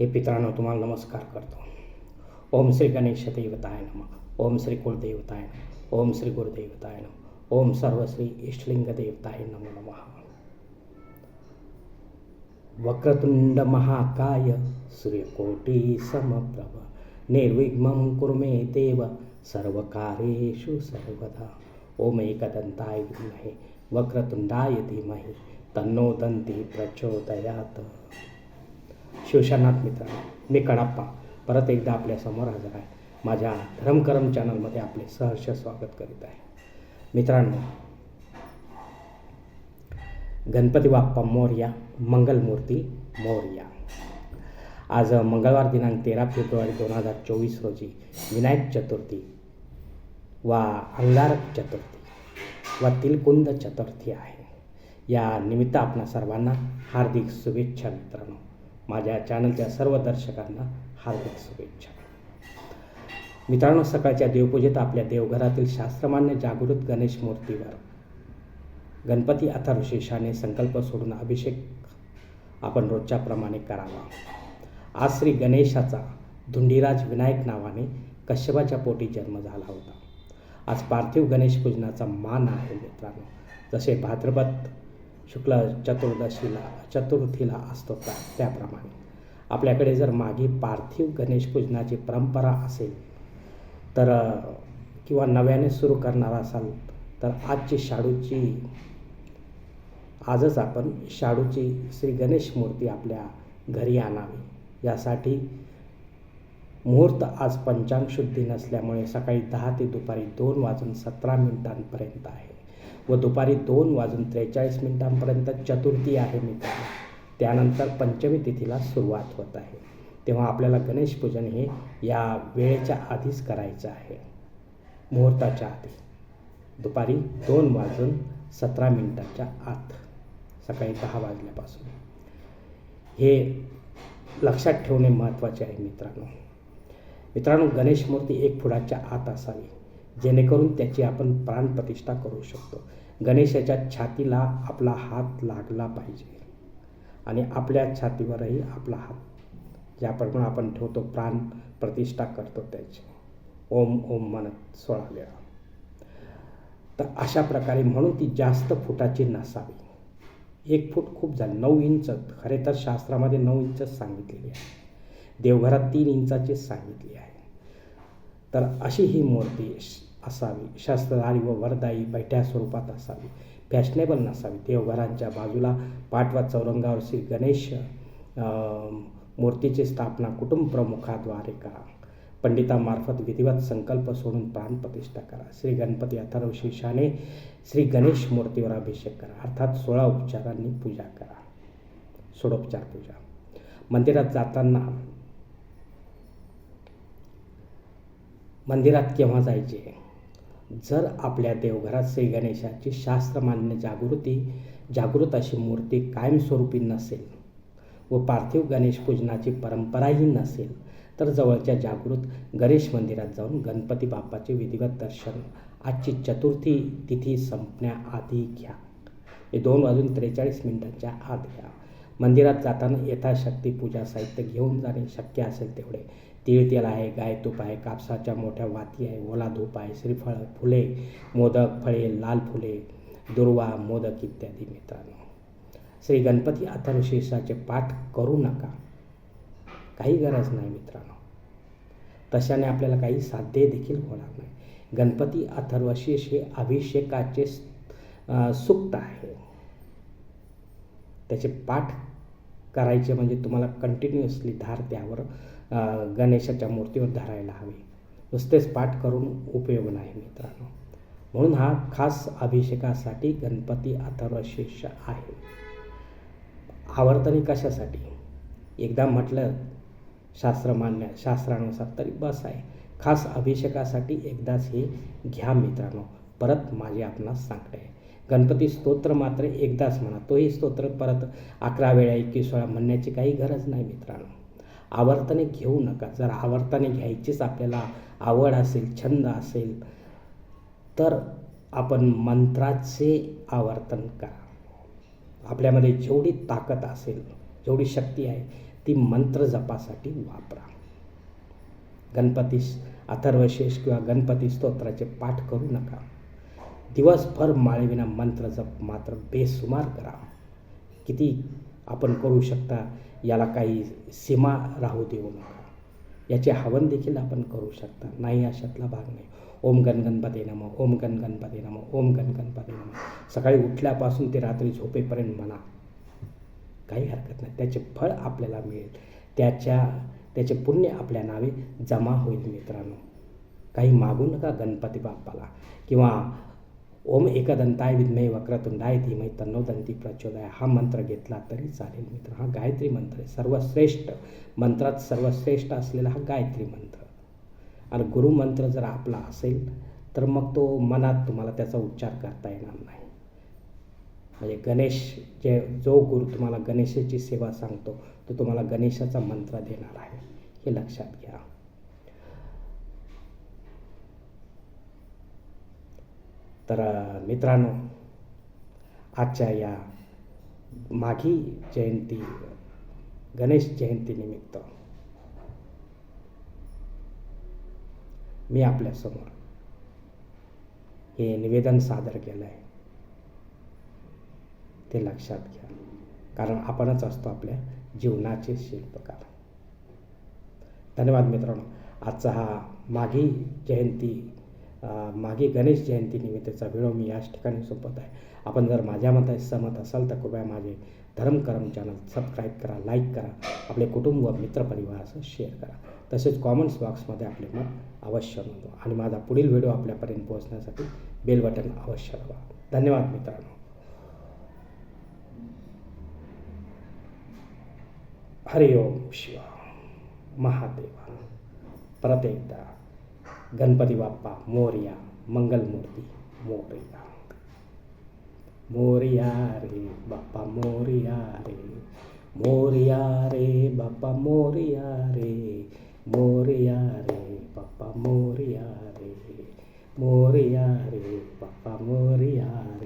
हे पितरांनो तुम्हाला नमस्कार करतो. ओम श्री गणेश देवताय नम. ओम श्री कुलदेवताय नम. ओम श्री गुरुदेवताय नम. ओम सर्वश्री इष्टलिंग देवताय नमो नमः. वक्रतुंड महाकाय सूर्यकोटी समप्रभ निर्विघ्नं कुरु मे देव। सर्वकार्येषु सर्वदा। ओम एकदंताय विद्महे वक्रतुंडाय धीमहि। तन्नो दंती प्रचोदयात। शिवशरनाथ मित्र मी कडाप्पा परत एकदा आपल्यासमोर हजर आहे. माझ्या धर्मकरम चॅनलमध्ये आपले सहर्ष स्वागत करीत आहे. मित्रांनो गणपती बाप्पा मोर्या मंगलमूर्ती मोर्या. आज मंगळवार दिनांक तेरा फेब्रुवारी दोन हजार चोवीस रोजी विनायक चतुर्थी वा अंगारक चतुर्थी व तिलकुंद चतुर्थी आहे. या निमित्त आपणा सर्वांना हार्दिक शुभेच्छा मित्रांनो. माझ्या चॅनलच्या सर्व दर्शकांना हार्दिक शुभेच्छा. मित्रांनो सकाळच्या देवपूजेत आपल्या देवघरातील शास्त्रमान्य जागृत गणेश मूर्तीवर गणपती अथर्वशेषाने संकल्प सोडून अभिषेक आपण रोजच्याप्रमाणे करावा. आज श्री गणेशाचा धुंडीराज विनायक नावाने कश्यपाच्या पोटी जन्म झाला होता. आज पार्थिव गणेश पूजनाचा मान आहे मित्रांनो. जसे भाद्रपद शुक्ल चतुर्दशीला चतुर्थीला असतो का त्याप्रमाणे. आपल्याकडे जर मागे पार्थिव गणेश पूजनाची परंपरा असेल तर किंवा नव्याने सुरू करणार असाल तर आजची शाडूची आजच आपण शाडूची श्री गणेश मूर्ती आपल्या घरी आणावी. यासाठी मुहूर्त आज पंचांग शुद्धी नसल्यामुळे सकाळी दहा ते दुपारी दोन वाजून सतरा मिनिटांपर्यंत आहे. व दुपारी दोन वाजून त्रेचाळीस मिनिटांपर्यंत चतुर्थी आहे मित्रांनो. त्यानंतर पंचमी तिथीला सुरुवात होत आहे. तेव्हा आपल्याला गणेश पूजन हे या वेळेच्या आधीच करायचं आहे. मुहूर्ताच्या आधी. दुपारी दोन वाजून सतरा मिनिटाच्या आत. सकाळी दहा वाजल्यापासून. हे लक्षात ठेवणे महत्त्वाचे आहे मित्रांनो. मित्रांनो गणेश मूर्ती एक फुटाच्या आत असावी. जेणेकरून त्याची आपण प्राणप्रतिष्ठा करू शकतो. गणेशाच्या छातीला आपला हात लागला पाहिजे. आणि आपल्या छातीवरही आपला हात ज्याप्रमाणे आपण ठेवतो प्राण प्रतिष्ठा करतो त्याची. ओम ओम म्हणत सोळा वेळा तर अशा प्रकारे म्हणून ती जास्त फुटाची नसावी. एक फूट खूप झालं. नऊ इंच. खरे तर शास्त्रामध्ये नऊ इंचच सांगितलेली आहे. देवघरात तीन इंचाचीच सांगितली आहे. तर अशी ही मूर्ती असावी. शस्त्रधारी व वरदायी बैठ्या स्वरूपात असावी. फॅशनेबल नसावी. देवघरांच्या बाजूला पाठवा चौरंगावर श्री गणेश मूर्तीची स्थापना कुटुंब प्रमुखाद्वारे करा. पंडितामार्फत विधिवत संकल्प सोडून प्राणप्रतिष्ठा करा. श्री गणपती अथर्व शीर्षाने श्री गणेश मूर्तीवर अभिषेक करा. अर्थात सोळा उपचारांनी पूजा करा. सोडोपचार पूजा. मंदिरात जाताना मंदिरात केव्हा जायचे? जर आपल्या देवघरात श्री गणेशाची शास्त्रमान्य जागृती जागृत अशी मूर्ती कायमस्वरूपी नसेल व पार्थिव गणेश पूजनाची परंपराही नसेल तर जवळच्या जागृत गणेश मंदिरात जाऊन गणपती बाप्पाचे विधिवत दर्शन आजची चतुर्थी तिथी संपण्याआधी घ्या. हे दोन वाजून त्रेचाळीस मिनिटांच्या आत घ्या. मंदिरात जाताना यथाशक्ती पूजा साहित्य घेऊन जाणे शक्य असेल तेवढे. तीळ तेल आहे गाय तूप आहे कापसाच्या मोठ्या वाती आहे ओला धूप आहे श्रीफळ फुले मोदक फळे लाल फुले दुर्वा मोदक इत्यादी मित्रांनो. श्री गणपती अथर्वशीर्षाचे पाठ करू नका. काही गरज नाही मित्रांनो. तशाने आपल्याला काही साध्य देखील होणार नाही. गणपती अथर्वशीर्ष हे अभिषेकाचे सुक्त आहे. त्याचे पाठ करायचे म्हणजे तुम्हाला कंटिन्युअसली धार त्यावर गणेशाच्या मूर्तीवर धरायला हवी. नुसतेच पाठ करून उपयोग नाही मित्रांनो. म्हणून हा खास अभिषेकासाठी गणपती अथर्वशीर्ष आहे. आवर्तनी कशासाठी? एकदा म्हटलं शास्त्रमान्य शास्त्रानुसार तरी बस आहे. खास अभिषेकासाठी एकदाच हे घ्या मित्रांनो. परत माझे आपणास सांगते. आहे गणपती स्तोत्र मात्र एकदाच म्हणा तोही स्तोत्र परत अकरा वेळा एकवीस वेळा म्हणण्याची काही गरज नाही मित्रांनो. आवर्तने घेऊ नका. जर आवर्तने घ्यायचीच आपल्याला आवड असेल छंद असेल तर आपण मंत्राचे आवर्तन करा. आपल्यामध्ये जेवढी ताकद असेल जेवढी शक्ती आहे ती मंत्र जपासाठी वापरा. गणपतीस अथर्वशेष किंवा गणपती स्तोत्राचे पाठ करू नका. दिवसभर माळेविना मंत्र जप मात्र बेसुमार करा. किती आपण करू शकता याला काही सीमा राहू देऊ नका. याचे हवन देखील आपण करू शकता. नाही अशातला भाग नाही. ओम गण गणपती नम ओम गण गणपती नम ओम गण गणपती नम. सकाळी उठल्यापासून ते रात्री झोपेपर्यंत म्हणा काही हरकत नाही. त्याचे फळ आपल्याला मिळेल. त्याच्या त्याचे पुण्य आपल्या नावे जमा होईल मित्रांनो. काही मागू नका गणपती बाप्पाला. किंवा ओम एकदंताय विद्मय वक्रतुंडाय धीमय तन्नोदंती प्रचोदय हा मंत्र घेतला तरी चालेल मित्र. हा गायत्री मंत्र आहे. सर्वश्रेष्ठ मंत्रात सर्वश्रेष्ठ असलेला हा गायत्री मंत्र. आणि गुरुमंत्र जर आपला असेल तर मग तो मनात तुम्हाला त्याचा उच्चार करता येणार नाही. म्हणजे गणेश जे जो गुरु तुम्हाला गणेशाची सेवा सांगतो तो तुम्हाला गणेशाचा मंत्र देणार आहे. हे लक्षात घ्या. तर मित्रांनो आजच्या या माघी जयंती गणेश जयंतीनिमित्त मी आपल्यासमोर हे निवेदन सादर केलं आहे ते लक्षात घ्या. कारण आपणच असतो आपल्या जीवनाचे शिल्पकार. धन्यवाद मित्रांनो. आजचा हा माघी जयंती मागे गणेश जयंतीनिमित्तचा व्हिडिओ मी याच ठिकाणी सोपत आहे. आपण जर माझ्या मता सहमत असाल तर कृपया माझे धर्मकर्म चॅनल सबस्क्राईब करा लाईक करा आपले कुटुंब व मित्रपरिवारासह शेअर करा. तसेच कॉमेंट्स बॉक्समध्ये आपले मत अवश्य नोंदवा आणि माझा पुढील व्हिडिओ आपल्यापर्यंत पोहोचण्यासाठी बेल बटन अवश्य दाबा. धन्यवाद मित्रांनो. हरि ओम शिवा महादेवा. परत एकदा. गणपती बाप्पा मोरया मंगलमूर्ती मोरया मोरया रे बाप्पा मोरया रे मोरया रे बाप्पा मोरया रे मोरया रे बाप्पा मोरया रे मोरया रे